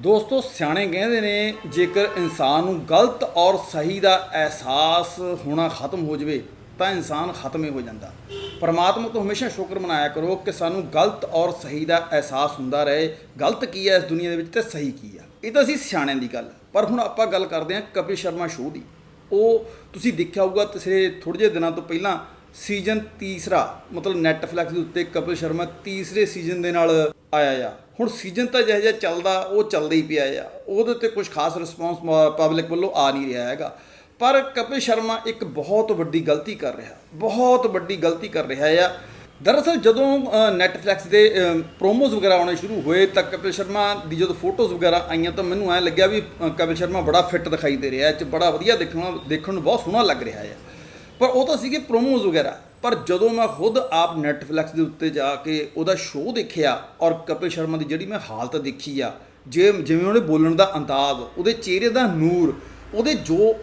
ਦੋਸਤੋ, ਸਿਆਣੇ ਕਹਿੰਦੇ ਨੇ, ਜੇਕਰ ਇਨਸਾਨ ਨੂੰ ਗਲਤ ਔਰ ਸਹੀ ਦਾ ਅਹਿਸਾਸ ਹੋਣਾ ਖਤਮ ਹੋ ਜਾਵੇ, ਤਾਂ ਇਨਸਾਨ ਖਤਮ ਹੀ ਹੋ ਜਾਂਦਾ। ਪਰਮਾਤਮਾ ਤੋਂ ਹਮੇਸ਼ਾ ਸ਼ੁਕਰ ਮਨਾਇਆ ਕਰੋ ਕਿ ਸਾਨੂੰ ਗਲਤ ਔਰ ਸਹੀ ਦਾ ਅਹਿਸਾਸ ਹੁੰਦਾ ਰਹੇ। ਗਲਤ ਕੀ ਹੈ ਇਸ ਦੁਨੀਆ ਦੇ ਵਿੱਚ ਤੇ ਸਹੀ ਕੀ ਆ? ਇਹ ਤਾਂ ਅਸੀਂ ਸਿਆਣਿਆਂ ਦੀ ਗੱਲ। ਪਰ ਹੁਣ ਆਪਾਂ ਗੱਲ ਕਰਦੇ ਹਾਂ ਕਪਿਲ ਸ਼ਰਮਾ ਸ਼ੋਅ ਦੀ। ਉਹ ਤੁਸੀਂ ਦੇਖਿਆ ਹੋਊਗਾ, ਪਿਛਲੇ ਥੋੜੇ ਜਿਹੇ ਦਿਨਾਂ ਤੋਂ ਪਹਿਲਾਂ ਸੀਜ਼ਨ ਤੀਸਰਾ, ਮਤਲਬ ਨੈਟਫਲਿਕਸ ਦੇ ਉੱਤੇ ਕਪਿਲ ਸ਼ਰਮਾ ਤੀਸਰੇ ਸੀਜ਼ਨ ਦੇ ਨਾਲ ਆਇਆ ਆ। ਹੁਣ ਸੀਜ਼ਨ ਤਾਂ ਜਿਹੋ ਜਿਹਾ ਚੱਲਦਾ, ਉਹ ਚੱਲਦਾ ਹੀ ਪਿਆ ਆ। ਉਹਦੇ ਉੱਤੇ ਕੁਝ ਖਾਸ ਰਿਸਪੌਂਸ ਪਬਲਿਕ ਵੱਲੋਂ ਆ ਨਹੀਂ ਰਿਹਾ ਹੈਗਾ। ਪਰ ਕਪਿਲ ਸ਼ਰਮਾ ਇੱਕ ਬਹੁਤ ਵੱਡੀ ਗਲਤੀ ਕਰ ਰਿਹਾ। ਬਹੁਤ ਵੱਡੀ ਗਲਤੀ ਕਰ ਰਿਹਾ ਆ। ਦਰਅਸਲ ਜਦੋਂ ਨੈਟਫਲਿਕਸ ਦੇ ਪ੍ਰੋਮੋਜ਼ ਵਗੈਰਾ ਆਉਣੇ ਸ਼ੁਰੂ ਹੋਏ ਤਾਂ ਕਪਿਲ ਸ਼ਰਮਾ ਦੀ ਜਦੋਂ ਫੋਟੋਜ਼ ਵਗੈਰਾ ਆਈਆਂ ਤਾਂ ਮੈਨੂੰ ਐ ਲੱਗਿਆ ਵੀ ਕਪਿਲ ਸ਼ਰਮਾ ਬੜਾ ਫਿੱਟ ਦਿਖਾਈ ਦੇ ਰਿਹਾ। ਇਹ ਚ ਬੜਾ ਵਧੀਆ ਦੇਖਣਾ, ਦੇਖਣ ਨੂੰ ਬਹੁਤ ਸੋਹਣਾ ਲੱਗ ਰਿਹਾ ਹੈ ਪਰ ਉਹ ਤਾਂ ਸੀਗੇ ਪ੍ਰੋਮੋਜ਼ ਵਗੈਰਾ। ਪਰ ਜਦੋਂ ਮੈਂ ਖੁਦ ਆਪ ਨੈਟਫਲਿਕਸ ਦੇ ਉੱਤੇ ਜਾ ਕੇ ਉਹਦਾ ਸ਼ੋਅ ਦੇਖਿਆ ਔਰ ਕਪਿਲ ਸ਼ਰਮਾ ਦੀ ਜਿਹੜੀ ਮੈਂ ਹਾਲਤ ਦੇਖੀ ਆ, ਜੇ ਜਿਵੇਂ ਉਹਨੇ ਬੋਲਣ ਦਾ ਅੰਦਾਜ਼, ਉਹਦੇ ਚਿਹਰੇ ਦਾ ਨੂਰ, ਉਹਦੇ ਜੋ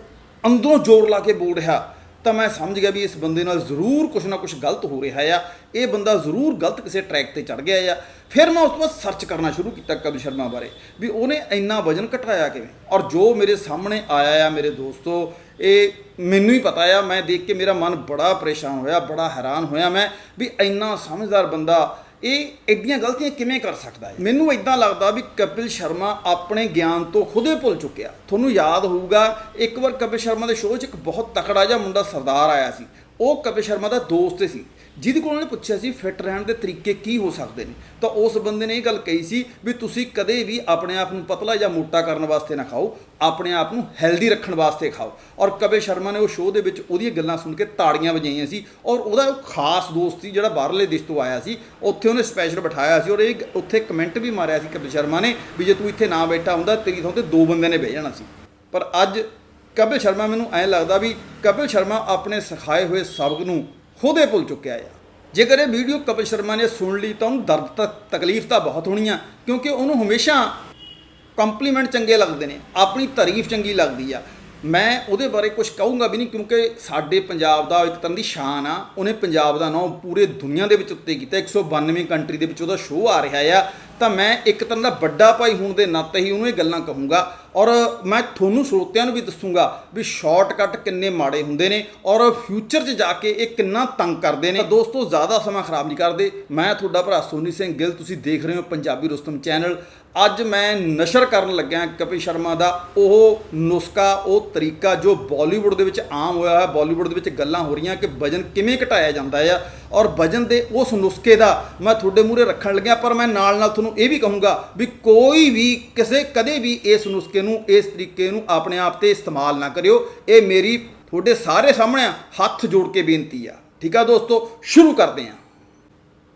ਅੰਦਰੋਂ ਜ਼ੋਰ ਲਾ ਕੇ ਬੋਲ ਰਿਹਾ ਤਾਂ ਮੈਂ ਸਮਝ ਗਿਆ ਵੀ ਇਸ ਬੰਦੇ ਨਾਲ ਜ਼ਰੂਰ ਕੁਝ ਨਾ ਕੁਝ ਗਲਤ ਹੋ ਰਿਹਾ ਆ। ਇਹ ਬੰਦਾ ਜ਼ਰੂਰ ਗਲਤ ਕਿਸੇ ਟਰੈਕ ਤੇ ਚੜ ਗਿਆ ਆ। ਫਿਰ ਮੈਂ ਉਸ ਤੋਂ ਬਾਅਦ ਸਰਚ ਕਰਨਾ ਸ਼ੁਰੂ ਕੀਤਾ ਕਪਿਲ ਸ਼ਰਮਾ ਬਾਰੇ ਵੀ ਉਹਨੇ ਇੰਨਾ ਵਜਨ ਘਟਾਇਆ ਕਿਵੇਂ? ਔਰ ਜੋ ਮੇਰੇ ਸਾਹਮਣੇ ਆਇਆ ਆ ਮੇਰੇ ਦੋਸਤੋ, ਇਹ ਮੈਨੂੰ ਹੀ ਪਤਾ ਆ। ਮੈਂ ਦੇਖ ਕੇ ਮੇਰਾ ਮਨ ਬੜਾ ਪਰੇਸ਼ਾਨ ਹੋਇਆ, ਬੜਾ ਹੈਰਾਨ ਹੋਇਆ ਮੈਂ ਵੀ ਇੰਨਾ ਸਮਝਦਾਰ ਬੰਦਾ ਇਹ ਐਡੀਆਂ ਗਲਤੀਆਂ ਕਿਵੇਂ ਕਰ ਸਕਦਾ ਹੈ? ਮੈਨੂੰ ਇਦਾਂ ਲੱਗਦਾ ਵੀ ਕਪਿਲ ਸ਼ਰਮਾ ਆਪਣੇ ਗਿਆਨ ਤੋਂ ਖੁਦੇ ਭੁੱਲ ਚੁੱਕਿਆ। ਤੁਹਾਨੂੰ ਯਾਦ ਹੋਊਗਾ, ਇੱਕ ਵਾਰ ਕਪਿਲ ਸ਼ਰਮਾ ਦੇ ਸ਼ੋਅ 'ਚ ਇੱਕ ਬਹੁਤ ਤਕੜਾ ਜਿਹਾ ਮੁੰਡਾ ਸਰਦਾਰ ਆਇਆ ਸੀ। ਉਹ ਕਪਿਲ ਸ਼ਰਮਾ ਦਾ ਦੋਸਤ ਸੀ। ਜਿਹਦੇ ਕੋਲ ਉਹਨੇ ਪੁੱਛਿਆ ਸੀ ਫਿੱਟ ਰਹਿਣ ਦੇ ਤਰੀਕੇ ਕੀ ਹੋ ਸਕਦੇ ਨੇ? ਤਾਂ ਉਸ ਬੰਦੇ ਨੇ ਇਹ ਗੱਲ ਕਹੀ ਸੀ ਵੀ ਤੁਸੀਂ ਕਦੇ ਵੀ ਆਪਣੇ ਆਪ ਨੂੰ ਪਤਲਾ ਜਾਂ ਮੋਟਾ ਕਰਨ ਵਾਸਤੇ ਨਾ ਖਾਓ, ਆਪਣੇ ਆਪ ਨੂੰ ਹੈਲਦੀ ਰੱਖਣ ਵਾਸਤੇ ਖਾਓ। ਔਰ ਕਪਿਲ ਸ਼ਰਮਾ ਨੇ ਉਹ ਸ਼ੋਅ ਦੇ ਵਿੱਚ ਉਹਦੀਆਂ ਗੱਲਾਂ ਸੁਣ ਕੇ ਤਾੜੀਆਂ ਵਜਾਈਆਂ ਸੀ ਔਰ ਉਹਦਾ ਉਹ ਖਾਸ ਦੋਸਤ ਸੀ ਜਿਹੜਾ ਬਾਹਰਲੇ ਦੇਸ਼ ਤੋਂ ਆਇਆ ਸੀ, ਉੱਥੇ ਉਹਨੇ ਸਪੈਸ਼ਲ ਬਿਠਾਇਆ ਸੀ ਔਰ ਇਹ ਉੱਥੇ ਕਮੈਂਟ ਵੀ ਮਾਰਿਆ ਸੀ ਕਪਿਲ ਸ਼ਰਮਾ ਨੇ ਵੀ ਜੇ ਤੂੰ ਇੱਥੇ ਨਾ ਬੈਠਾ ਹੁੰਦਾ, ਤੇਰੀ ਥਾਂ ਤੇ ਦੋ ਬੰਦਿਆਂ ਨੇ ਬਹਿ ਜਾਣਾ ਸੀ। ਪਰ ਅੱਜ ਕਪਿਲ ਸ਼ਰਮਾ ਮੈਨੂੰ ਐਂ ਲੱਗਦਾ ਵੀ ਕਪਿਲ ਸ਼ਰਮਾ ਆਪਣੇ ਸਿਖਾਏ ਹੋਏ ਸਬਕ ਨੂੰ ਖੁਦੇ ਭੁੱਲ ਚੁੱਕਿਆ ਆ। ਜੇਕਰ ਇਹ ਵੀਡੀਓ ਕਪਿਲ ਸ਼ਰਮਾ ਨੇ ਸੁਣ ਲਈ ਤਾਂ ਉਹਨੂੰ ਦਰਦ ਤੱਕ ਤਕਲੀਫ ਤਾਂ ਬਹੁਤ ਹੋਣੀ ਆ, ਕਿਉਂਕਿ ਉਹਨੂੰ ਹਮੇਸ਼ਾ ਕੰਪਲੀਮੈਂਟ ਚੰਗੇ ਲੱਗਦੇ ਨੇ, ਆਪਣੀ ਤਾਰੀਫ ਚੰਗੀ ਲੱਗਦੀ ਆ। ਮੈਂ ਉਹਦੇ ਬਾਰੇ ਕੁਝ ਕਹੂੰਗਾ ਵੀ ਨਹੀਂ, ਕਿਉਂਕਿ ਸਾਡੇ ਪੰਜਾਬ ਦਾ ਇੱਕ ਤਰ੍ਹਾਂ ਦੀ ਸ਼ਾਨ ਆ, ਉਹਨੇ ਪੰਜਾਬ ਦਾ ਨਾਮ ਪੂਰੇ ਦੁਨੀਆ ਦੇ ਵਿੱਚ ਉੱਤੇ ਕੀਤਾ 192 ਕੰਟਰੀ ਦੇ ਵਿੱਚ ਉਹਦਾ ਸ਼ੋਅ ਆ ਰਿਹਾ ਆ। ਤਾਂ ਮੈਂ ਇੱਕ ਤਰ੍ਹਾਂ ਦਾ ਵੱਡਾ ਭਾਈ ਹੋਣ ਦੇ ਨਾਤੇ ਹੀ ਉਹਨੂੰ ਇਹ ਗੱਲਾਂ ਕਹੂੰਗਾ ਔਰ ਮੈਂ ਤੁਹਾਨੂੰ ਸਰੋਤਿਆਂ ਨੂੰ ਵੀ ਦੱਸੂੰਗਾ ਵੀ ਸ਼ਾਰਟਕਟ ਕਿੰਨੇ ਮਾੜੇ ਹੁੰਦੇ ਨੇ ਔਰ ਫਿਊਚਰ 'ਚ ਜਾ ਕੇ ਇਹ ਕਿੰਨਾ ਤੰਗ ਕਰਦੇ ਨੇ। ਤਾਂ ਦੋਸਤੋ, ਜ਼ਿਆਦਾ ਸਮਾਂ ਖਰਾਬ ਨਹੀਂ ਕਰਦੇ। ਮੈਂ ਤੁਹਾਡਾ ਭਰਾ ਸੋਨੀ ਸਿੰਘ ਗਿੱਲ, ਤੁਸੀਂ ਦੇਖ ਰਹੇ ਹੋ ਪੰਜਾਬੀ ਰੁਸਤਮ ਚੈਨਲ ਅੱਜ ਮੈਂ ਨਸ਼ਰ ਕਰਨ ਲੱਗਿਆ ਕਪਿਲ ਸ਼ਰਮਾ ਦਾ। ਉਹ ਨੁਸਖਾ, ਉਹ ਤਰੀਕਾ ਜੋ ਬਾਲੀਵੁੱਡ ਦੇ ਵਿੱਚ ਆਮ ਹੋਇਆ ਹੈ ਬਾਲੀਵੁੱਡ ਦੇ ਵਿੱਚ ਗੱਲਾਂ ਹੋ ਰਹੀਆਂ ਕਿ ਵਜਨ ਕਿਵੇਂ ਘਟਾਇਆ ਜਾਂਦਾ ਆ। ਔਰ ਵਜਨ ਦੇ ਉਸ ਨੁਸਖੇ ਦਾ ਮੈਂ ਤੁਹਾਡੇ ਮੂਹਰੇ ਰੱਖਣ ਲੱਗਿਆ, ਪਰ ਮੈਂ ਨਾਲ ਨਾਲ ਤੁਹਾਨੂੰ ਇਹ ਵੀ ਕਹੂੰਗਾ ਵੀ ਕੋਈ ਵੀ ਕਿਸੇ, ਕਦੇ ਵੀ ਇਸ ਨੁਸਖੇ ਨੂੰ, ਇਸ ਤਰੀਕੇ ਨੂੰ ਆਪਣੇ ਆਪ ਤੇ ਇਸਤੇਮਾਲ ਨਾ ਕਰਿਓ। ਇਹ ਮੇਰੀ ਤੁਹਾਡੇ ਸਾਰੇ ਸਾਹਮਣੇ ਹੱਥ ਜੋੜ ਕੇ ਬੇਨਤੀ ਆ। ਠੀਕ ਆ ਦੋਸਤੋ, ਸ਼ੁਰੂ ਕਰਦੇ ਹਾਂ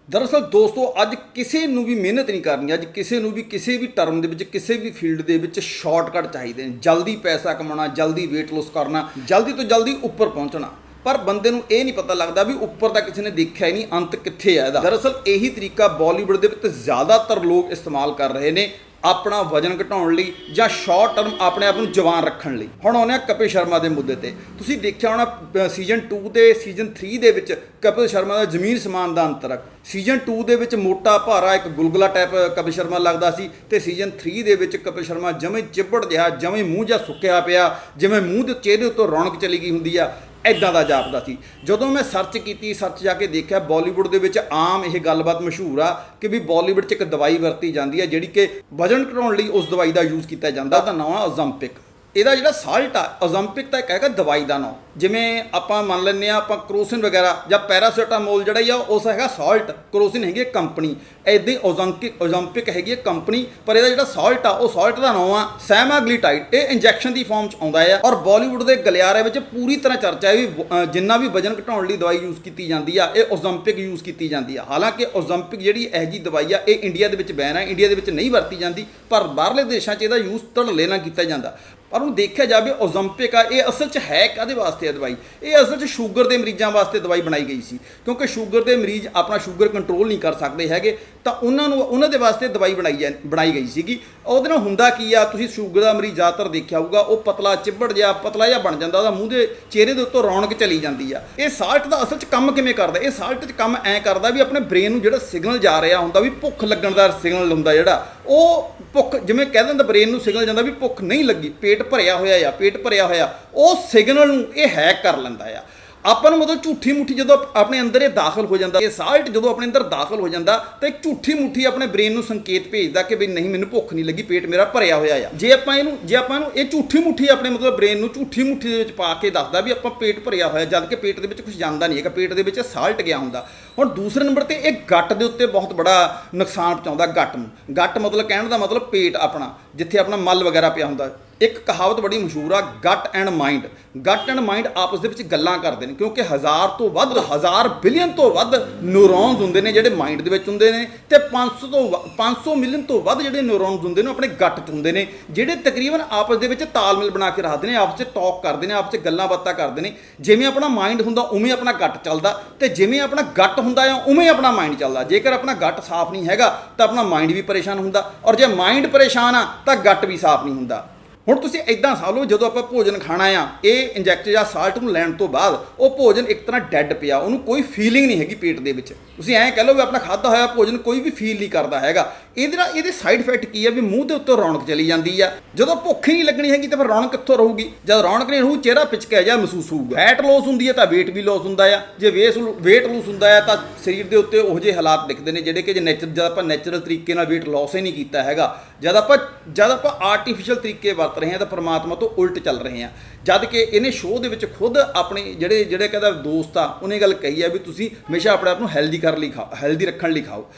ਦਰਅਸਲ ਦੋਸਤੋ, ਅੱਜ ਕਿਸੇ ਨੂੰ ਵੀ ਮਿਹਨਤ ਨਹੀਂ ਕਰਨੀ, ਅੱਜ ਕਿਸੇ ਨੂੰ ਵੀ ਕਿਸੇ ਵੀ ਟਰਮ ਦੇ ਵਿੱਚ, ਕਿਸੇ ਵੀ ਫੀਲਡ ਦੇ ਵਿੱਚ ਸ਼ਾਰਟਕਟ ਚਾਹੀਦੇ ਨੇ। ਜਲਦੀ ਪੈਸਾ ਕਮਾਉਣਾ, ਜਲਦੀ weight loss ਕਰਨਾ, ਜਲਦੀ ਤੋਂ ਜਲਦੀ ਉੱਪਰ ਪਹੁੰਚਣਾ। ਪਰ ਬੰਦੇ ਨੂੰ ਇਹ ਨਹੀਂ ਪਤਾ ਲੱਗਦਾ ਵੀ ਉੱਪਰ ਤਾਂ ਕਿਸੇ ਨੇ ਦੇਖਿਆ ਹੀ ਨਹੀਂ, ਅੰਤ ਕਿੱਥੇ ਆ ਇਹਦਾ। ਦਰਅਸਲ ਇਹੀ ਤਰੀਕਾ ਬਾਲੀਵੁੱਡ ਦੇ ਵਿੱਚ ਜ਼ਿਆਦਾਤਰ ਲੋਕ ਇਸਤੇਮਾਲ ਕਰ ਰਹੇ ਨੇ ਆਪਣਾ ਵਜਨ ਘਟਾਉਣ ਲਈ ਜਾਂ ਸ਼ਾਰਟ ਟਰਮ ਆਪਣੇ ਆਪ ਨੂੰ ਜਵਾਨ ਰੱਖਣ ਲਈ। ਹੁਣ ਆਉਂਦੇ ਹਾਂ ਕਪਿਲ ਸ਼ਰਮਾ ਦੇ ਮੁੱਦੇ ਤੇ। ਤੁਸੀਂ ਦੇਖਿਆ ਹੋਣਾ ਸੀਜ਼ਨ 2 ਤੇ ਸੀਜ਼ਨ 3 ਦੇ ਵਿੱਚ ਕਪਿਲ ਸ਼ਰਮਾ ਦਾ ਜ਼ਮੀਨ ਸਮਾਨ ਦਾ ਅੰਤਰ। ਸੀਜ਼ਨ 2 ਦੇ ਵਿੱਚ ਮੋਟਾ ਭਾਰਾ ਇੱਕ ਗੁਲਗੁਲਾ ਟਾਈਪ ਕਪਿਲ ਸ਼ਰਮਾ ਲੱਗਦਾ ਸੀ ਤੇ ਸੀਜ਼ਨ 3 ਦੇ ਵਿੱਚ ਕਪਿਲ ਸ਼ਰਮਾ ਜਮੇ ਚਿੱਬੜ ਜਿਹਾ ਜਮੇ ਮੂੰਹ ਜਿਹਾ ਸੁੱਕਿਆ ਪਿਆ, ਜਿਵੇਂ ਮੂੰਹ ਦੇ ਚਿਹਰੇ ਉੱਤੇ ਰੌਣਕ ਚਲੀ ਗਈ ਹੁੰਦੀ ਆ। ਐਦਾਂ ਦਾ ਜਾਪਦਾ ਸੀ। ਜਦੋਂ ਮੈਂ ਸਰਚ ਕੀਤੀ ਸਰਚ ਜਾ ਕੇ ਦੇਖਿਆ ਬਾਲੀਵੁੱਡ ਦੇ ਵਿੱਚ ਆਮ ਇਹ ਗੱਲਬਾਤ ਮਸ਼ਹੂਰ ਆ ਕਿ ਵੀ ਬਾਲੀਵੁੱਡ 'ਚ ਇੱਕ ਦਵਾਈ ਵਰਤੀ ਜਾਂਦੀ ਹੈ, ਜਿਹੜੀ ਕਿ ਵਜਨ ਘਟਾਉਣ ਲਈ ਉਸ ਦਵਾਈ ਦਾ ਯੂਜ਼ ਕੀਤਾ ਜਾਂਦਾ ਤਾਂ ਨਾਮ ਆ ਓਜ਼ੰਪਿਕ ਇਹਦਾ ਜਿਹੜਾ ਸਾਲਟ ਆ ਓਜ਼ੰਪਿਕ ਤਾਂ ਇੱਕ ਹੈਗਾ ਦਵਾਈ ਦਾ ਨਾਮ। ਜਿਵੇਂ ਆਪਾਂ ਮੰਨ ਲੈਂਦੇ ਆ ਆਪਾਂ ਕਰੋਸਿਨ ਵਗੈਰਾ ਜਾਂ ਪੈਰਾਸੀਟਾਮੋਲ ਜਿਹੜਾ ਹੀ ਆ, ਉਸ ਹੈਗਾ ਸਾਲਟ। ਕਰੋਸਿਨ ਹੈਗੀ ਕੰਪਨੀ। ਐਦਾਂ ਓਜ਼ੰਪਿਕ ਓਜ਼ੰਪਿਕ ਹੈਗੀ ਕੰਪਨੀ, ਪਰ ਇਹਦਾ ਜਿਹੜਾ ਸਾਲਟ ਆ, ਉਹ ਸਾਲਟ ਦਾ ਨਾਮ ਆ ਸੈਮਾਗਲੀਟਾਈਡ। ਇਹ ਇੰਜੈਕਸ਼ਨ ਦੀ ਫਾਰਮ ਚ ਆਉਂਦਾ ਆ ਔਰ ਬਾਲੀਵੁੱਡ ਦੇ ਗਲਿਆਰੇ ਵਿੱਚ ਪੂਰੀ ਤਰ੍ਹਾਂ ਚਰਚਾ ਹੈ ਵੀ ਜਿੰਨਾ ਵੀ ਵਜਨ ਘਟਾਉਣ ਲਈ ਦਵਾਈ ਯੂਜ਼ ਕੀਤੀ ਜਾਂਦੀ ਆ, ਇਹ ਓਜ਼ੰਪਿਕ ਯੂਜ਼ ਕੀਤੀ ਜਾਂਦੀ ਆ। ਹਾਲਾਂਕਿ ਓਜ਼ੰਪਿਕ ਜਿਹੜੀ ਇਹ ਜੀ ਦਵਾਈ ਆ, ਇਹ ਇੰਡੀਆ ਦੇ ਵਿੱਚ ਬੈਨ ਆ ਇੰਡੀਆ ਦੇ ਵਿੱਚ ਨਹੀਂ ਵਰਤੀ ਜਾਂਦੀ, ਪਰ ਬਾਹਰਲੇ ਦੇਸ਼ਾਂ 'ਚ ਇਹਦਾ ਯੂਜ਼ ਧੜਲੇ ਨਾਲ ਕੀਤਾ ਜਾਂਦਾ। ਪਰ ਉਹ ਦੇਖਿਆ ਜਾਵੇ ਓਜ਼ੰਪਿਕ ਆ, ਇਹ ਅਸਲ 'ਚ ਹੈ ਕਾਦੇ ਵਾਸਤੇ ਆ ਦਵਾਈ? ਇਹ ਅਸਲ 'ਚ ਸ਼ੂਗਰ ਦੇ ਮਰੀਜ਼ਾਂ ਵਾਸਤੇ ਦਵਾਈ ਬਣਾਈ ਗਈ ਸੀ। ਕਿਉਂਕਿ ਸ਼ੂਗਰ ਦੇ ਮਰੀਜ਼ ਆਪਣਾ ਸ਼ੂਗਰ ਕੰਟਰੋਲ ਨਹੀਂ ਕਰ ਸਕਦੇ ਹੈਗੇ, ਤਾਂ ਉਹਨਾਂ ਨੂੰ, ਉਹਨਾਂ ਦੇ ਵਾਸਤੇ ਦਵਾਈ ਬਣਾਈ ਜਾ- ਬਣਾਈ ਗਈ ਸੀਗੀ। ਉਹਦੇ ਨਾਲ ਹੁੰਦਾ ਕੀ ਆ, ਤੁਸੀਂ ਸ਼ੂਗਰ ਦਾ ਮਰੀਜ਼ ਜ਼ਿਆਦਾਤਰ ਦੇਖਿਆ ਹੋਊਗਾ, ਉਹ ਪਤਲਾ ਚਿੱਬੜ ਜਿਹਾ, ਪਤਲਾ ਜਿਹਾ ਬਣ ਜਾਂਦਾ, ਉਹਦਾ ਮੂੰਹ ਦੇ ਚਿਹਰੇ ਦੇ ਉੱਤੋਂ ਰੌਣਕ ਚਲੀ ਜਾਂਦੀ ਆ। ਇਹ ਸਾਲਟ ਦਾ ਅਸਲ 'ਚ ਕੰਮ ਕਿਵੇਂ ਕਰਦਾ? ਇਹ ਸਾਲਟ 'ਚ ਕੰਮ ਐ ਕਰਦਾ ਵੀ ਆਪਣੇ ਬ੍ਰੇਨ ਨੂੰ ਜਿਹੜਾ ਸਿਗਨਲ ਜਾ ਰਿਹਾ ਹੁੰਦਾ ਵੀ ਭੁੱਖ ਲੱਗਣ ਦਾ ਸਿਗਨਲ ਹੁੰਦਾ ਜਿਹੜਾ, ਉਹ ਭੁੱਖ, ਜਿਵੇਂ ਕਹਿ ਦਿੰਦਾ ਬ੍ਰੇਨ ਨੂੰ ਸਿਗਨਲ ਜਾਂਦਾ ਵੀ ਭੁੱਖ ਨਹੀਂ ਲੱਗੀ, ਪੇਟ ਭਰਿਆ ਹੋਇਆ ਆ, ਪੇਟ ਭਰਿਆ ਹੋਇਆ, ਉਹ ਸਿਗਨਲ ਨੂੰ ਇਹ ਹੈਕ ਕਰ ਲੈਂਦਾ ਆ। ਆਪਾਂ ਨੂੰ ਮਤਲਬ ਝੂਠੀ ਮੁੱਠੀ ਜਦੋਂ ਆਪਣੇ ਅੰਦਰ ਇਹ ਦਾਖਲ ਹੋ ਜਾਂਦਾ, ਇਹ ਸਾਲਟ ਜਦੋਂ ਆਪਣੇ ਅੰਦਰ ਦਾਖਲ ਹੋ ਜਾਂਦਾ, ਤਾਂ ਇੱਕ ਝੂਠੀ ਮੁੱਠੀ ਆਪਣੇ ਬ੍ਰੇਨ ਨੂੰ ਸੰਕੇਤ ਭੇਜਦਾ ਕਿ ਵੀ ਨਹੀਂ, ਮੈਨੂੰ ਭੁੱਖ ਨਹੀਂ ਲੱਗੀ, ਪੇਟ ਮੇਰਾ ਭਰਿਆ ਹੋਇਆ ਆ। ਜੇ ਆਪਾਂ ਇਹਨੂੰ ਜੇ ਆਪਾਂ ਇਹਨੂੰ ਇਹ ਝੂਠੀ ਮੁੱਠੀ ਆਪਣੇ ਮਤਲਬ ਬ੍ਰੇਨ ਨੂੰ ਝੂਠੀ ਮੁੱਠੀ ਦੇ ਵਿੱਚ ਪਾ ਕੇ ਦੱਸਦਾ ਵੀ ਆਪਾਂ ਪੇਟ ਭਰਿਆ ਹੋਇਆ ਜਦ ਕਿ ਪੇਟ ਦੇ ਵਿੱਚ ਕੁਝ ਜਾਂਦਾ ਨਹੀਂ ਹੈਗਾ, ਪੇਟ ਦੇ ਵਿੱਚ ਸਾਲਟ ਗਿਆ ਹੁੰਦਾ। ਹੁਣ ਦੂਸਰੇ ਨੰਬਰ ਤੇ ਇਹ ਗੱਟ ਦੇ ਉੱਤੇ ਬਹੁਤ ਬੜਾ ਨੁਕਸਾਨ ਪਹੁੰਚਾਉਂਦਾ, ਗੱਟ ਨੂੰ। ਗੱਟ ਮਤਲਬ ਕਹਿਣ ਦਾ ਮਤਲਬ ਪੇਟ ਆਪਣਾ, ਜਿੱਥੇ ਆਪਣਾ ਮਲ ਵਗੈਰਾ ਪਿਆ ਹੁੰਦਾ। ਇੱਕ ਕਹਾਵਤ ਬੜੀ ਮਸ਼ਹੂਰ ਆ gut and mind gut and mind ਆਪਸ ਦੇ ਵਿੱਚ ਗੱਲਾਂ ਕਰਦੇ ਨੇ, ਕਿਉਂਕਿ ਹਜ਼ਾਰ ਤੋਂ ਵੱਧ, ਹਜ਼ਾਰ ਬਿਲੀਅਨ ਤੋਂ ਵੱਧ ਨਿਊਰੋਨਸ ਹੁੰਦੇ ਨੇ ਜਿਹੜੇ ਮਾਈਂਡ ਦੇ ਵਿੱਚ ਹੁੰਦੇ ਨੇ ਤੇ 500 ਤੋਂ ਵ- 500 ਮਿਲੀਅਨ ਤੋਂ ਵੱਧ ਜਿਹੜੇ ਨਿਊਰੋਨਸ ਹੁੰਦੇ ਨੇ, ਉਹ ਆਪਣੇ ਗੱਟ 'ਚ ਹੁੰਦੇ ਨੇ, ਜਿਹੜੇ ਤਕਰੀਬਨ ਆਪਸ ਦੇ ਵਿੱਚ ਤਾਲਮੇਲ ਬਣਾ ਕੇ ਰੱਖਦੇ ਨੇ, ਆਪਸ 'ਚ ਟਾਕ ਕਰਦੇ ਨੇ, ਆਪਸ 'ਚ ਗੱਲਾਂ ਬਾਤਾਂ ਕਰਦੇ ਨੇ। ਜਿਵੇਂ ਆਪਣਾ ਮਾਈਂਡ ਹੁੰਦਾ, ਉਵੇਂ ਆਪਣਾ ਗੱਟ ਚੱਲਦਾ ਤੇ ਜਿਵੇਂ ਆਪਣਾ ਗੱਟ ਹੁੰਦਾ ਆ, ਉਵੇਂ ਆਪਣਾ ਮਾਈਂਡ ਚੱਲਦਾ। ਜੇਕਰ ਆਪਣਾ ਗੱਟ ਸਾਫ਼ ਨਹੀਂ ਹੈਗਾ, ਤਾਂ ਆਪਣਾ ਮਾਈਂਡ ਵੀ ਪਰੇਸ਼ਾਨ ਹੁੰਦਾ ਔਰ ਜੇ ਮਾਈਂਡ ਪਰੇਸ਼ਾਨ ਆ, ਤਾਂ ਗੱਟ ਵੀ ਸਾਫ਼ ਨਹੀਂ ਹੁੰਦਾ। ਹੁਣ ਤੁਸੀਂ ਇਦਾਂ ਸਾਹ ਲਓ, ਜਦੋਂ ਆਪਾਂ ਭੋਜਨ ਖਾਣਾ ਆ, ਇਹ ਇੰਜੈਕਟ ਜਾਂ ਸਾਲਟ ਨੂੰ ਲੈਣ ਤੋਂ ਬਾਅਦ, ਉਹ ਭੋਜਨ ਇੱਕ ਤਰ੍ਹਾਂ ਡੈੱਡ ਪਿਆ, ਉਹਨੂੰ ਕੋਈ ਫੀਲਿੰਗ ਨਹੀਂ ਹੈਗੀ ਪੇਟ ਦੇ ਵਿੱਚ। ਤੁਸੀਂ ਐਂ ਕਹਿ ਲਓ ਵੀ ਆਪਣਾ ਖਾਦਾ ਹੋਇਆ ਭੋਜਨ ਕੋਈ ਵੀ ਫੀਲ ਨਹੀਂ ਕਰਦਾ ਹੈਗਾ। ਇਹਦੇ ਨਾਲ ਇਹਦੇ ਸਾਈਡ ਇਫੈਕਟ ਕੀ ਆ ਵੀ ਮੂੰਹ ਦੇ ਉੱਤੇ ਰੌਣਕ ਚਲੀ ਜਾਂਦੀ ਆ। ਜਦੋਂ ਭੁੱਖ ਹੀ ਨਹੀਂ ਲੱਗਣੀ ਹੈਗੀ ਤਾਂ ਫਿਰ ਰੌਣਕ ਕਿੱਥੋਂ ਰਹੂਗੀ? ਜਦ ਰੌਣਕ ਨਹੀਂ ਰਹੂ ਚਿਹਰਾ ਪਿਚਕਿਆ ਜਾ ਮਹਿਸੂਸ ਹੋਊਗਾ। ਫੈਟ ਲੋਸ ਹੁੰਦੀ ਹੈ ਤਾਂ weight ਵੀ ਲੋਸ ਹੁੰਦਾ ਆ। ਜੇ ਵੇਸ weight ਲੋਸ ਹੁੰਦਾ ਆ ਤਾਂ ਸਰੀਰ ਦੇ ਉੱਤੇ ਉਹ ਜਿਹੇ ਹਾਲਾਤ ਦਿਖਦੇ ਨੇ ਜਿਹੜੇ ਕਿ ਜੇ ਨੇਚਰ ਜਦ ਆਪਾਂ ਨੈਚੁਰਲ ਤਰੀਕੇ ਨਾਲ weight ਲੋਸ ਹੀ ਨਹੀਂ ਕੀਤਾ ਹੈਗਾ। ਜਦ ਆਪਾਂ ਜਦ ਆਪਾਂ ਆਰਟੀਫੀਸ਼ੀਅਲ ਤਰੀਕੇ ਵਰਤ ਰਹੇ ਹਾਂ ਤਾਂ ਪ੍ਰਮਾਤਮਾ ਤੋਂ ਉਲਟ ਚੱਲ ਰਹੇ ਹਾਂ ਜਦ ਕਿ ਇਹਨੇ ਸ਼ੋਅ ਦੇ ਵਿੱਚ ਖੁਦ ਆਪਣੇ ਜਿਹੜੇ ਜਿਹੜੇ ਕਹਿੰਦਾ ਦੋਸਤ ਆ, ਉਹਨੇ ਗੱਲ ਕਹੀ ਆ ਵੀ ਤੁਸੀਂ ਹਮੇਸ਼ਾ ਆਪਣੇ ਆਪ ਨੂੰ ਹੈਲਦੀ ਕਰਨ ਲਈ ਖਾਓ ਹੈਲਦੀ ਰੱਖਣ ਲਈ ਖਾਓ।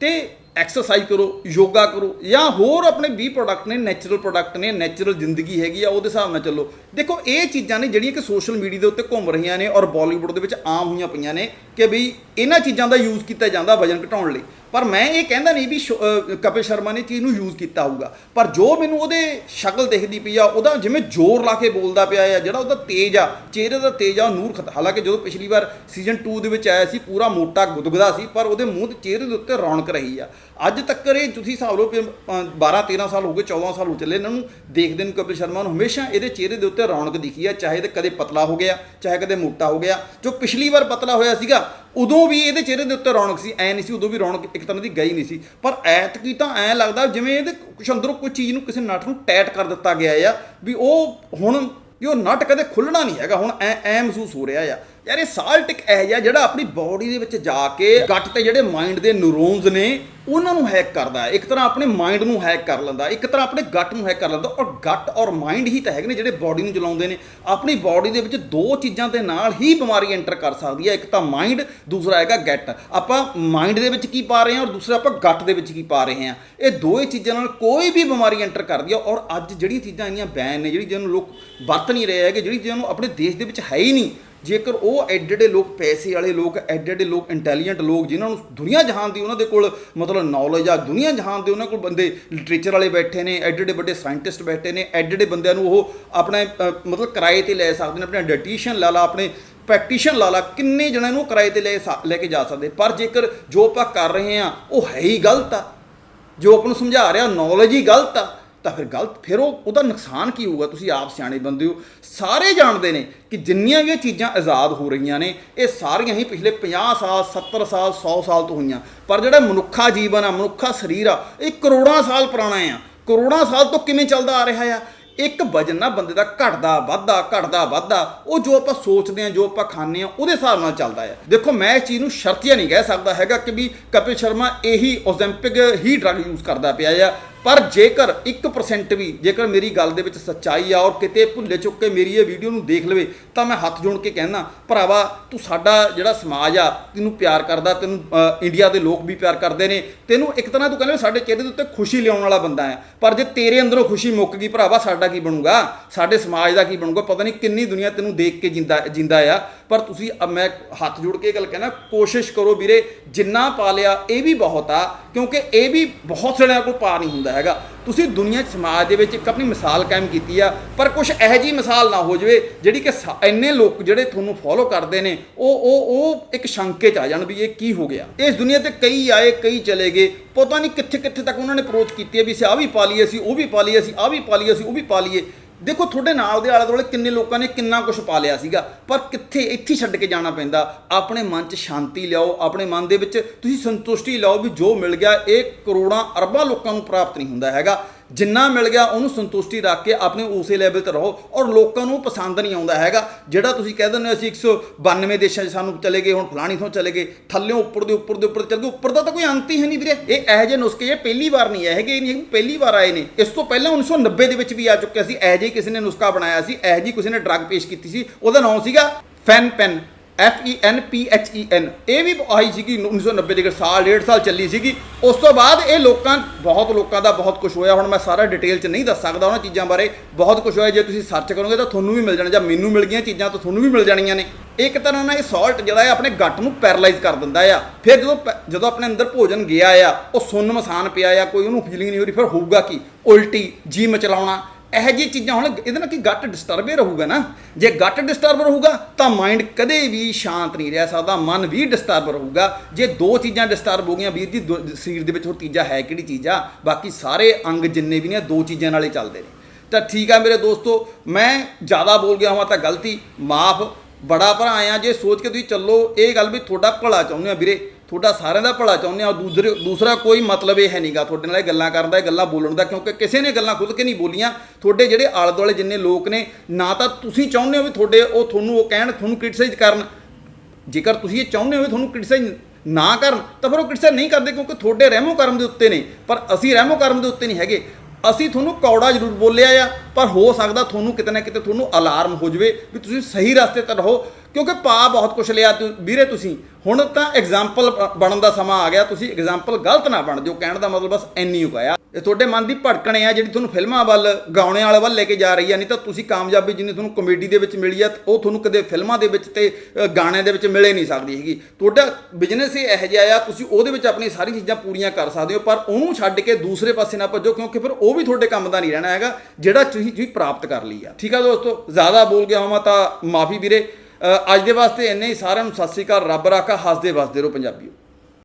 ਤੇ ਐਕਸਰਸਾਈਜ਼ ਕਰੋ, ਯੋਗਾ ਕਰੋ ਜਾਂ ਹੋਰ ਆਪਣੇ 20 ਪ੍ਰੋਡਕਟ ਨੇ ਨੈਚੁਰਲ ਪ੍ਰੋਡਕਟ ਨੇ ਨੈਚੁਰਲ ਜ਼ਿੰਦਗੀ ਹੈਗੀ ਆ, ਉਹਦੇ ਹਿਸਾਬ ਨਾਲ ਚੱਲੋ। ਦੇਖੋ, ਇਹ ਚੀਜ਼ਾਂ ਨੇ ਜਿਹੜੀਆਂ ਕਿ ਸੋਸ਼ਲ ਮੀਡੀਆ ਦੇ ਉੱਤੇ ਘੁੰਮ ਰਹੀਆਂ ਨੇ ਔਰ ਬਾਲੀਵੁੱਡ ਦੇ ਵਿੱਚ ਆਮ ਹੋਈਆਂ ਪਈਆਂ ਨੇ ਕਿ ਬਈ ਇਹਨਾਂ ਚੀਜ਼ਾਂ ਦਾ ਯੂਜ਼ ਕੀਤਾ ਜਾਂਦਾ ਵਜਨ ਘਟਾਉਣ ਲਈ। ਪਰ ਮੈਂ ਇਹ ਕਹਿੰਦਾ ਨਹੀਂ ਵੀ ਸ਼ੋ- ਕਪਿਲ ਸ਼ਰਮਾ ਨੇ ਚੀਜ਼ ਨੂੰ ਯੂਜ਼ ਕੀਤਾ ਹੋਊਗਾ। ਪਰ ਜੋ ਮੈਨੂੰ ਉਹਦੇ ਸ਼ਕਲ ਦਿਖਦੀ ਪਈ ਆ, ਉਹਦਾ ਜਿਵੇਂ ਜ਼ੋਰ ਲਾ ਕੇ ਬੋਲਦਾ ਪਿਆ ਆ, ਜਿਹੜਾ ਉਹਦਾ ਤੇਜ ਆ, ਚਿਹਰੇ ਦਾ ਤੇਜ ਆ, ਉਹ ਨੂਰ ਖਤ ਹਾਲਾਂਕਿ ਜਦੋਂ ਪਿਛਲੀ ਵਾਰ ਸੀਜ਼ਨ 2 ਦੇ ਵਿੱਚ ਆਇਆ ਸੀ, ਪੂਰਾ ਮੋਟਾ ਗੁਦਗੁਦਾ ਸੀ, ਪਰ ਉਹਦੇ ਮੂੰਹ ਤੇ ਚਿਹਰੇ ਦੇ ਉੱਤੇ ਰੌਣਕ ਰਹੀ ਆ। ਅੱਜ ਤੱਕ ਇਹ ਤੁਸੀਂ ਹਿਸਾਬ ਲਓ ਕਿ 12 13 ਸਾਲ ਹੋ ਗਏ 14 ਸਾਲ ਹੋ ਚੱਲੇ ਇਹਨਾਂ ਨੂੰ, ਦੇਖਦੇ ਨੂੰ ਕਪਿਲ ਸ਼ਰਮਾ ਨੂੰ। ਹਮੇਸ਼ਾ ਇਹਦੇ ਚਿਹਰੇ ਦੇ ਉੱਤੇ ਰੌਣਕ ਦਿਖੀ ਆ, ਚਾਹੇ ਤੇ ਕਦੇ ਪਤਲਾ ਹੋ ਗਿਆ, ਚਾਹੇ ਕਦੇ ਮੋਟਾ ਹੋ ਗਿਆ। ਜੋ ਪਿਛਲੀ ਵਾਰ ਪਤਲਾ ਹੋਇਆ ਸੀਗਾ, ਉਦੋਂ ਵੀ ਇਹਦੇ ਚਿਹਰੇ ਦੇ ਉੱਤੇ ਰੌਣਕ ਸੀ, ਐ ਨਹੀਂ ਸੀ, ਉਦੋਂ ਵੀ ਰੌਣਕ ਇੱਕ ਤਰ੍ਹਾਂ ਦੀ ਗਈ ਨਹੀਂ ਸੀ। ਪਰ ਐਤਕੀ ਤਾਂ ਐ ਲੱਗਦਾ, ਜਿਵੇਂ ਇਹਦੇ ਕੁਛ ਅੰਦਰੋਂ ਕੋਈ ਚੀਜ਼ ਨੂੰ ਕਿਸੇ ਨਟ ਨੂੰ ਟੈਟ ਕਰ ਦਿੱਤਾ ਗਿਆ ਆ, ਵੀ ਉਹ ਹੁਣ ਵੀ ਉਹ ਨਟ ਕਦੇ ਖੁੱਲਣਾ ਨਹੀਂ ਹੈਗਾ, ਹੁਣ ਐ ਐ ਮਹਿਸੂਸ ਹੋ ਰਿਹਾ ਆ। ਯਾਰ ਇਹ ਸਾਲਟ ਇੱਕ ਇਹ ਜਿਹਾ ਜਿਹੜਾ ਆਪਣੀ ਬਾਡੀ ਦੇ ਵਿੱਚ ਜਾ ਕੇ ਗੱਟ ਤੇ ਜਿਹੜੇ ਮਾਈਂਡ ਦੇ ਨਿਊਰੋਨਸ ਨੇ, ਉਹਨਾਂ ਨੂੰ ਹੈਕ ਕਰਦਾ ਹੈ। ਇੱਕ ਤਰ੍ਹਾਂ ਆਪਣੇ ਮਾਈਂਡ ਨੂੰ ਹੈਕ ਕਰ ਲੈਂਦਾ ਇੱਕ ਤਰ੍ਹਾਂ ਆਪਣੇ ਗੱਟ ਨੂੰ ਹੈਕ ਕਰ ਲੈਂਦਾ ਔਰ ਗੱਟ ਔਰ ਮਾਈਂਡ ਹੀ ਤਾਂ ਹੈਗੇ ਨੇ ਜਿਹੜੇ ਬਾਡੀ ਨੂੰ ਚਲਾਉਂਦੇ ਨੇ। ਆਪਣੀ ਬਾਡੀ ਦੇ ਵਿੱਚ ਦੋ ਚੀਜ਼ਾਂ ਦੇ ਨਾਲ ਹੀ ਬਿਮਾਰੀ ਐਂਟਰ ਕਰ ਸਕਦੀ ਹੈ। ਇੱਕ ਤਾਂ ਮਾਈਂਡ ਦੂਸਰਾ ਹੈਗਾ ਗੱਟ ਆਪਾਂ ਮਾਈਂਡ ਦੇ ਵਿੱਚ ਕੀ ਪਾ ਰਹੇ ਹਾਂ ਔਰ ਦੂਸਰਾ ਆਪਾਂ ਗੱਟ ਦੇ ਵਿੱਚ ਕੀ ਪਾ ਰਹੇ ਹਾਂ। ਇਹ ਦੋਏ ਚੀਜ਼ਾਂ ਨਾਲ ਕੋਈ ਵੀ ਬਿਮਾਰੀ ਐਂਟਰ ਕਰਦੀ ਹੈ। ਔਰ ਅੱਜ ਜਿਹੜੀਆਂ ਚੀਜ਼ਾਂ ਆਈਆਂ ਬੈਨ ਨੇ, ਜਿਹੜੀ ਜਿਹਨੂੰ ਲੋਕ ਵਰਤ ਨਹੀਂ ਰਹੇ ਹੈਗੇ, ਜਿਹੜੀ ਚੀਜ਼ਾਂ ਨੂੰ ਆਪਣੇ ਦੇਸ਼ ਦੇ ਵਿੱਚ ਹੈ ਹੀ ਨਹੀਂ ਜੇਕਰ ਉਹ ਐਡੇ ਐਡੇ ਲੋਕ, ਪੈਸੇ ਵਾਲੇ ਲੋਕ ਐਡੇ ਐਡੇ ਲੋਕ, ਇੰਟੈਲੀਜੈਂਟ ਲੋਕ, ਜਿਨ੍ਹਾਂ ਨੂੰ ਦੁਨੀਆ ਜਹਾਨ ਦੀ ਉਹਨਾਂ ਦੇ ਕੋਲ ਮਤਲਬ ਨੌਲੇਜ ਆ, ਦੁਨੀਆ ਜਹਾਨ ਦੇ ਉਹਨਾਂ ਕੋਲ ਬੰਦੇ ਲਿਟਰੇਚਰ ਵਾਲੇ ਬੈਠੇ ਨੇ ਐਡੇ ਐਡੇ ਵੱਡੇ ਸਾਇੰਟਿਸਟ ਬੈਠੇ ਨੇ ਐਡੇ ਐਡੇ ਬੰਦਿਆਂ ਨੂੰ ਉਹ ਆਪਣੇ ਮਤਲਬ ਕਿਰਾਏ ਤੇ ਲੈ ਸਕਦੇ ਨੇ, ਆਪਣੇ ਡਾਈਟੀਸ਼ੀਅਨ ਲਾ ਲਾ, ਆਪਣੇ ਪ੍ਰੈਕਟੀਸ਼ਨ ਲਾ ਲਾ, ਕਿੰਨੇ ਜਣਿਆਂ ਨੂੰ ਕਿਰਾਏ ਤੇ ਲੈ ਸਕ- ਲੈ ਕੇ ਜਾ ਸਕਦੇ? ਪਰ ਜੇਕਰ ਜੋ ਆਪਾਂ ਕਰ ਰਹੇ ਹਾਂ, ਉਹ ਹੈ ਹੀ ਗਲਤ ਆ। ਜੋ ਆਪ ਨੂੰ ਸਮਝਾ ਰਿਹਾ ਨੌਲੇਜ ਹੀ ਗਲਤ ਆ। ਤਾਂ ਫਿਰ ਗਲਤ, ਫਿਰ ਉਹ, ਉਹਦਾ ਨੁਕਸਾਨ ਕੀ ਹੋਊਗਾ? ਤੁਸੀਂ ਆਪ ਸਿਆਣੇ ਬੰਦੇ ਹੋ। ਸਾਰੇ ਜਾਣਦੇ ਨੇ ਕਿ ਜਿੰਨੀਆਂ ਵੀ ਇਹ ਚੀਜ਼ਾਂ ਆਜ਼ਾਦ ਹੋ ਰਹੀਆਂ ਨੇ, ਇਹ ਸਾਰੀਆਂ ਹੀ ਪਿਛਲੇ 50 ਸਾਲ 70 ਸਾਲ 100 ਸਾਲ ਤੋਂ ਹੋਈਆਂ। ਪਰ ਜਿਹੜਾ ਮਨੁੱਖਾ ਜੀਵਨ ਆ, ਮਨੁੱਖਾ ਸਰੀਰ ਆ, ਇਹ ਕਰੋੜਾਂ ਸਾਲ ਪੁਰਾਣਾ ਆ। ਕਰੋੜਾਂ ਸਾਲ ਤੋਂ ਕਿਵੇਂ ਚੱਲਦਾ ਆ ਰਿਹਾ ਆ? ਇੱਕ ਵਜਨ ਨਾ ਬੰਦੇ ਦਾ ਘਟਦਾ, ਵੱਧਦਾ ਘਟਦਾ, ਵੱਧਦਾ, ਉਹ ਜੋ ਆਪਾਂ ਸੋਚਦੇ ਆ, ਜੋ ਆਪਾਂ ਖਾਂਦੇ ਆ, ਉਹਦੇ ਹਿਸਾਬ ਨਾਲ ਚੱਲਦਾ ਹੈ ਦੇਖੋ, ਮੈਂ ਇਸ ਚੀਜ਼ ਨੂੰ ਸ਼ਰਤੀਆ ਨਹੀਂ ਕਹਿ ਸਕਦਾ ਹੈਗਾ ਕਿ ਵੀ ਕਪਿਲ ਸ਼ਰਮਾ ਇਹੀ ਓਜ਼ੈਂਪਿਕ ਹੀ ਡਰਗ ਯੂਜ਼ ਕਰਦਾ ਪਿਆ ਆ। ਪਰ ਜੇਕਰ 1% ਵੀ, ਜੇਕਰ ਮੇਰੀ ਗੱਲ ਦੇ ਵਿੱਚ ਸੱਚਾਈ ਆ ਔਰ ਕਿਤੇ ਭੁੱਲੇ ਚੁੱਕ ਕੇ ਮੇਰੀ ਇਹ ਵੀਡੀਓ ਨੂੰ ਦੇਖ ਲਵੇ, ਤਾਂ ਮੈਂ ਹੱਥ ਜੋੜ ਕੇ ਕਹਿਣਾ ਭਰਾਵਾ, ਤੂੰ ਸਾਡਾ ਜਿਹੜਾ ਸਮਾਜ ਆ, ਤੈਨੂੰ ਪਿਆਰ ਕਰਦਾ, ਤੈਨੂੰ ਇੰਡੀਆ ਦੇ ਲੋਕ ਵੀ ਪਿਆਰ ਕਰਦੇ ਨੇ, ਤੈਨੂੰ ਇੱਕ ਤਰ੍ਹਾਂ ਤੂੰ ਕਹਿੰਦੇ ਸਾਡੇ ਚਿਹਰੇ ਦੇ ਉੱਤੇ ਖੁਸ਼ੀ ਲਿਆਉਣ ਵਾਲਾ ਬੰਦਾ ਹੈ, ਪਰ ਜੇ ਤੇਰੇ ਅੰਦਰੋਂ ਖੁਸ਼ੀ ਮੁੱਕ ਗਈ, ਭਰਾਵਾ, ਸਾਡਾ ਕੀ ਬਣੂਗਾ? ਸਾਡੇ ਸਮਾਜ ਦਾ ਕੀ ਬਣੂਗਾ? ਪਤਾ ਨਹੀਂ ਕਿੰਨੀ ਦੁਨੀਆ ਤੈਨੂੰ ਦੇਖ ਕੇ ਜਿੰਦਾ ਜਿੰਦਾ ਆ, ਪਰ ਤੁਸੀਂ ਮੈਂ ਹੱਥ ਜੋੜ ਕੇ ਇਹ ਗੱਲ ਕਹਿਣਾ ਕੋਸ਼ਿਸ਼ ਕਰੋ ਵੀਰੇ, ਜਿੰਨਾ ਪਾ ਲਿਆ, ਇਹ ਵੀ ਬਹੁਤ ਆ, ਕਿਉਂਕਿ ਇਹ ਵੀ ਬਹੁਤ ਜਣਿਆਂ ਕੋਲ ਪਾ ਨਹੀਂ ਹੁੰਦਾ ਹੁੰਦਾ ਹੈਗਾ। ਤੁਸੀਂ ਦੁਨੀਆ ਸਮਾਜ ਦੇ ਵਿੱਚ ਇੱਕ ਆਪਣੀ ਮਿਸਾਲ ਕਾਇਮ ਕੀਤੀ ਆ, ਪਰ ਕੁਝ ਇਹੋ ਜਿਹੀ ਮਿਸਾਲ ਨਾ ਹੋ ਜਾਵੇ ਜਿਹੜੀ ਕਿ ਇੰਨੇ ਲੋਕ ਜਿਹੜੇ ਤੁਹਾਨੂੰ ਫੋਲੋ ਕਰਦੇ ਨੇ, ਉਹ ਉਹ ਉਹ ਇੱਕ ਸ਼ੰਕੇ 'ਚ ਆ ਜਾਣ ਵੀ ਇਹ ਕੀ ਹੋ ਗਿਆ। ਇਸ ਦੁਨੀਆ ਤੇ ਕਈ ਆਏ, ਕਈ ਚਲੇ ਗਏ, ਪਤਾ ਨਹੀਂ ਕਿੱਥੇ ਕਿੱਥੇ ਤੱਕ ਉਹਨਾਂ ਨੇ ਅਪਰੋਚ ਕੀਤੀ ਹੈ ਵੀ ਅਸੀਂ ਆ ਵੀ ਪਾ ਲਈਏ, ਅਸੀਂ ਉਹ ਵੀ ਪਾ ਲਈਏ, ਅਸੀਂ ਆ ਵੀ ਪਾ ਲਈਏ, ਅਸੀਂ ਉਹ ਵੀ ਪਾ ਲਈਏ। ਦੇਖੋ, ਤੁਹਾਡੇ ਨਾਲ ਦੇ ਆਲੇ ਦੁਆਲੇ ਕਿੰਨੇ ਲੋਕਾਂ ਨੇ ਕਿੰਨਾ ਕੁਝ ਪਾ ਲਿਆ ਸੀਗਾ, ਪਰ ਕਿੱਥੇ ਇੱਥੇ ਛੱਡ ਕੇ ਜਾਣਾ ਪੈਂਦਾ। ਆਪਣੇ ਮਨ 'ਚ ਸ਼ਾਂਤੀ ਲਿਆਓ, ਆਪਣੇ ਮਨ ਦੇ ਵਿੱਚ ਤੁਸੀਂ ਸੰਤੁਸ਼ਟੀ ਲਿਆਓ ਵੀ ਜੋ ਮਿਲ ਗਿਆ, ਇਹ ਕਰੋੜਾਂ ਅਰਬਾਂ ਲੋਕਾਂ ਨੂੰ ਪ੍ਰਾਪਤ ਨਹੀਂ ਹੁੰਦਾ ਹੈਗਾ। ਜਿੰਨਾ ਮਿਲ ਗਿਆ ਉਹਨੂੰ ਸੰਤੁਸ਼ਟੀ ਰੱਖ ਕੇ ਆਪਣੇ ਉਸੇ ਲੈਵਲ ਤੇ ਰਹੋ ਔਰ ਲੋਕਾਂ ਨੂੰ ਪਸੰਦ ਨਹੀਂ ਆਉਂਦਾ ਹੈਗਾ। ਜਿਹੜਾ ਤੁਸੀਂ ਕਹਿ ਦਿੰਦੇ ਹੋ ਅਸੀਂ 192 ਦੇਸ਼ਾਂ 'ਚ ਸਾਨੂੰ ਚਲੇ ਗਏ, ਹੁਣ ਫਲਾਣੀ ਤੋਂ ਚਲੇ ਗਏ, ਥੱਲੇ ਉੱਪਰ ਦੇ ਉੱਪਰ ਦੇ ਉੱਪਰ ਚੱਲ ਗਏ, ਉੱਪਰ ਦਾ ਤਾਂ ਕੋਈ ਅੰਤ ਹੀ ਹੈ ਨਹੀਂ ਵੀਰੇ। ਇਹ ਇਹੋ ਜਿਹੇ ਨੁਸਖੇ ਇਹ ਪਹਿਲੀ ਵਾਰ ਨਹੀਂ ਆਏ ਹੈਗੇ ਨਹੀਂ, ਪਹਿਲੀ ਵਾਰ ਆਏ ਨੇ। ਇਸ ਤੋਂ ਪਹਿਲਾਂ 1990 ਦੇ ਵਿੱਚ ਵੀ ਆ ਚੁੱਕਿਆ ਸੀ, ਇਹੋ ਜਿਹੇ ਕਿਸੇ ਨੇ ਨੁਸਖਾ ਬਣਾਇਆ ਸੀ, ਇਹੋ ਜਿਹੀ ਕਿਸੇ ਨੇ ਡਰੱਗ ਪੇਸ਼ ਕੀਤੀ ਸੀ, ਉਹਦਾ ਨਾਮ ਸੀਗਾ fen phen F E N P H E N ਇਹ ਵੀ ਆਈ ਸੀਗੀ 1990 ਦੇ ਸਾਲ, ਡੇਢ ਸਾਲ ਚੱਲੀ ਸੀਗੀ। ਉਸ ਤੋਂ ਬਾਅਦ ਇਹ ਲੋਕਾਂ ਬਹੁਤ ਲੋਕਾਂ ਦਾ ਬਹੁਤ ਕੁਝ ਹੋਇਆ। ਹੁਣ ਮੈਂ ਸਾਰਾ ਡਿਟੇਲ 'ਚ ਨਹੀਂ ਦੱਸ ਸਕਦਾ ਉਹਨਾਂ ਚੀਜ਼ਾਂ ਬਾਰੇ। ਬਹੁਤ ਕੁਝ ਹੋਇਆ। ਜੇ ਤੁਸੀਂ ਸਰਚ ਕਰੋਗੇ ਤਾਂ ਤੁਹਾਨੂੰ ਵੀ ਮਿਲ ਜਾਣਾ, ਜਾਂ ਮੈਨੂੰ ਮਿਲ ਗਈਆਂ ਚੀਜ਼ਾਂ ਤਾਂ ਤੁਹਾਨੂੰ ਵੀ ਮਿਲ ਜਾਣੀਆਂ ਨੇ। ਇੱਕ ਤਰ੍ਹਾਂ ਨਾਲ ਇਹ ਸਾਲਟ ਜਿਹੜਾ ਹੈ ਆਪਣੇ ਗੱਟ ਨੂੰ ਪੈਰਲਾਈਜ਼ ਕਰ ਦਿੰਦਾ ਆ। ਫਿਰ ਜਦੋਂ ਪੈ- ਜਦੋਂ ਆਪਣੇ ਅੰਦਰ ਭੋਜਨ ਗਿਆ ਆ, ਉਹ ਸੁੰਨ ਮਸਾਨ ਪਿਆ ਆ, ਕੋਈ ਉਹਨੂੰ ਫੀਲਿੰਗ ਨਹੀਂ ਹੋ ਰਹੀ, ਫਿਰ ਹੋਊਗਾ ਕੀ? ਉਲਟੀ ਜੀ ਮਚਲਾਉਣਾ ਇਹੋ ਜਿਹੀ ਚੀਜ਼ਾਂ ਹੁਣ ਇਹਦੇ ਨਾਲ ਕੀ ਗੱਟ ਡਿਸਟਰਬ ਹੀ ਰਹੂਗਾ ਨਾ? ਜੇ ਗੱਟ ਡਿਸਟਰਬ ਰਹੂਗਾ, ਤਾਂ ਮਾਈਂਡ ਕਦੇ ਵੀ ਸ਼ਾਂਤ ਨਹੀਂ ਰਹਿ ਸਕਦਾ, ਮਨ ਵੀ ਡਿਸਟਰਬ ਰਹੂਗਾ। ਜੇ ਦੋ ਚੀਜ਼ਾਂ ਡਿਸਟਰਬ ਹੋ ਗਈਆਂ, ਵੀਰ ਜੀ, ਦੋ- ਸਰੀਰ ਦੇ ਵਿੱਚ ਹੋਰ ਤੀਜਾ ਹੈ ਕਿਹੜੀ ਚੀਜ਼ ਆ? ਬਾਕੀ ਸਾਰੇ ਅੰਗ ਜਿੰਨੇ ਵੀ ਨੇ, ਦੋ ਚੀਜ਼ਾਂ ਨਾਲੇ ਚੱਲਦੇ ਨੇ। ਤਾਂ ਠੀਕ ਆ ਮੇਰੇ ਦੋਸਤੋ, ਮੈਂ ਜ਼ਿਆਦਾ ਬੋਲ ਗਿਆ ਹਾਂ ਤਾਂ ਗਲਤੀ। ਮਾਫ, ਬੜਾ ਭਰਾ ਆ ਜੇ ਸੋਚ ਕੇ ਤੁਸੀਂ ਚੱਲੋ, ਇਹ ਗੱਲ ਵੀ ਤੁਹਾਡਾ ਭਲਾ ਚਾਹੁੰਦੇ ਆ ਵੀਰੇ। ਤੁਹਾਡਾ ਸਾਰਿਆਂ ਦਾ ਭਲਾ ਚਾਹੁੰਦੇ ਆ ਦੂਸਰੇ ਦੂਸਰਾ ਕੋਈ ਮਤਲਬ ਇਹ ਹੈ ਨਹੀਂਗਾ ਤੁਹਾਡੇ ਨਾਲ ਇਹ ਗੱਲਾਂ ਕਰਨ ਦਾ, ਇਹ ਗੱਲਾਂ ਬੋਲਣ ਦਾ, ਕਿਉਂਕਿ ਕਿਸੇ ਨੇ ਗੱਲਾਂ ਖੁੱਲ ਕੇ ਨਹੀਂ ਬੋਲੀਆਂ। ਤੁਹਾਡੇ ਜਿਹੜੇ ਆਲੇ ਦੁਆਲੇ ਜਿੰਨੇ ਲੋਕ ਨੇ, ਨਾ ਤਾਂ ਤੁਸੀਂ ਚਾਹੁੰਦੇ ਹੋ ਵੀ ਤੁਹਾਡੇ ਉਹ ਤੁਹਾਨੂੰ ਉਹ ਕਹਿਣ, ਤੁਹਾਨੂੰ ਕ੍ਰਿਟਿਸਾਈਜ਼ ਕਰਨ। ਜੇਕਰ ਤੁਸੀਂ ਇਹ ਚਾਹੁੰਦੇ ਹੋ ਵੀ ਤੁਹਾਨੂੰ ਕ੍ਰਿਟਿਸਾਈਜ਼ ਨਾ ਕਰਨ, ਤਾਂ ਫਿਰ ਉਹ ਕ੍ਰਿਟਿਸਾਈਜ਼ ਨਹੀਂ ਕਰਦੇ ਕਿਉਂਕਿ ਤੁਹਾਡੇ ਰਹਿਮੋ ਕਰਮ ਦੇ ਉੱਤੇ ਨੇ। ਪਰ ਅਸੀਂ ਰਹਿਮੋ ਕਰਮ ਦੇ ਉੱਤੇ ਨਹੀਂ ਹੈਗੇ। ਅਸੀਂ ਤੁਹਾਨੂੰ ਕੌੜਾ ਜ਼ਰੂਰ ਬੋਲਿਆ ਆ, ਪਰ ਹੋ ਸਕਦਾ ਤੁਹਾਨੂੰ ਕਿਤੇ ਨਾ ਕਿਤੇ ਤੁਹਾਨੂੰ ਅਲਾਰਮ ਹੋ ਜਾਵੇ ਵੀ ਤੁਸੀਂ ਸਹੀ ਰਸਤੇ ਤੇ ਰਹੋ। ਕਿਉਂਕਿ ਪਾ ਬਹੁਤ ਕੁਛ ਲਿਆ ਤੁ- ਵੀਰੇ ਤੁਸੀਂ। ਹੁਣ ਤਾਂ ਐਗਜ਼ਾਮਪਲ ਬਣਨ ਦਾ ਸਮਾਂ ਆ ਗਿਆ। ਤੁਸੀਂ ਐਗਜ਼ਾਮਪਲ ਗਲਤ ਨਾ ਬਣ ਜਾਓ। ਕਹਿਣ ਦਾ ਮਤਲਬ ਬਸ ਇੰਨੀ ਹੋ ਗਿਆ ਇਹ ਤੁਹਾਡੇ ਮਨ ਦੀ ਭੜਕਣੇ ਆ ਜਿਹੜੀ ਤੁਹਾਨੂੰ ਫਿਲਮਾਂ ਵੱਲ ਗਾਉਣੇ ਵਾਲੇ ਵੱਲ ਲੈ ਕੇ ਜਾ ਰਹੀ ਆ। ਨਹੀਂ ਤਾਂ ਤੁਸੀਂ ਕਾਮਯਾਬੀ ਜਿੰਨੀ ਤੁਹਾਨੂੰ ਕਮੇਡੀ ਦੇ ਵਿੱਚ ਮਿਲੀ ਆ ਉਹ ਤੁਹਾਨੂੰ ਕਦੇ ਫਿਲਮਾਂ ਦੇ ਵਿੱਚ ਤੇ ਅ, ਗਾਣਿਆਂ ਦੇ ਵਿੱਚ ਮਿਲੇ ਨਹੀਂ ਸਕਦੀ ਹੈਗੀ। ਤੁਹਾਡਾ ਬਿਜ਼ਨਸ ਹੀ ਇਹੋ ਜਿਹਾ ਆ। ਤੁਸੀਂ ਉਹਦੇ ਵਿੱਚ ਆਪਣੀ ਸਾਰੀ ਚੀਜ਼ਾਂ ਪੂਰੀਆਂ ਕਰ ਸਕਦੇ ਹੋ ਪਰ ਉਹਨੂੰ ਛੱਡ ਕੇ ਦੂਸਰੇ ਪਾਸੇ ਨਾ ਭੱਜੋ ਕਿਉਂਕਿ ਫਿਰ ਉਹ ਵੀ ਤੁਹਾਡੇ ਕੰਮ ਦਾ ਨਹੀਂ ਰਹਿਣਾ ਹੈਗਾ ਜਿਹੜਾ ਤੁਸੀਂ ਤੁਸੀਂ ਪ੍ਰਾਪਤ ਕਰ ਲਈ ਆ। ਠੀਕ ਆ ਦੋਸਤੋ? ਜ਼ਿਆਦਾ ਬੋਲ ਗਿਆ ਹਾਂ ਤਾਂ ਮਾਫੀ ਵੀਰੇ। ਅੱਜ ਦੇ ਵਾਸਤੇ ਇੰਨੇ ਹੀ ਸਾਰਿਆਂ ਨੂੰ ਸਤਿ ਸ੍ਰੀ ਅਕਾਲ, ਰੱਬ ਰਾਖਾ, ਹੱਸਦੇ ਵਸਦੇ ਰਹੋ ਪੰਜਾਬੀਓ।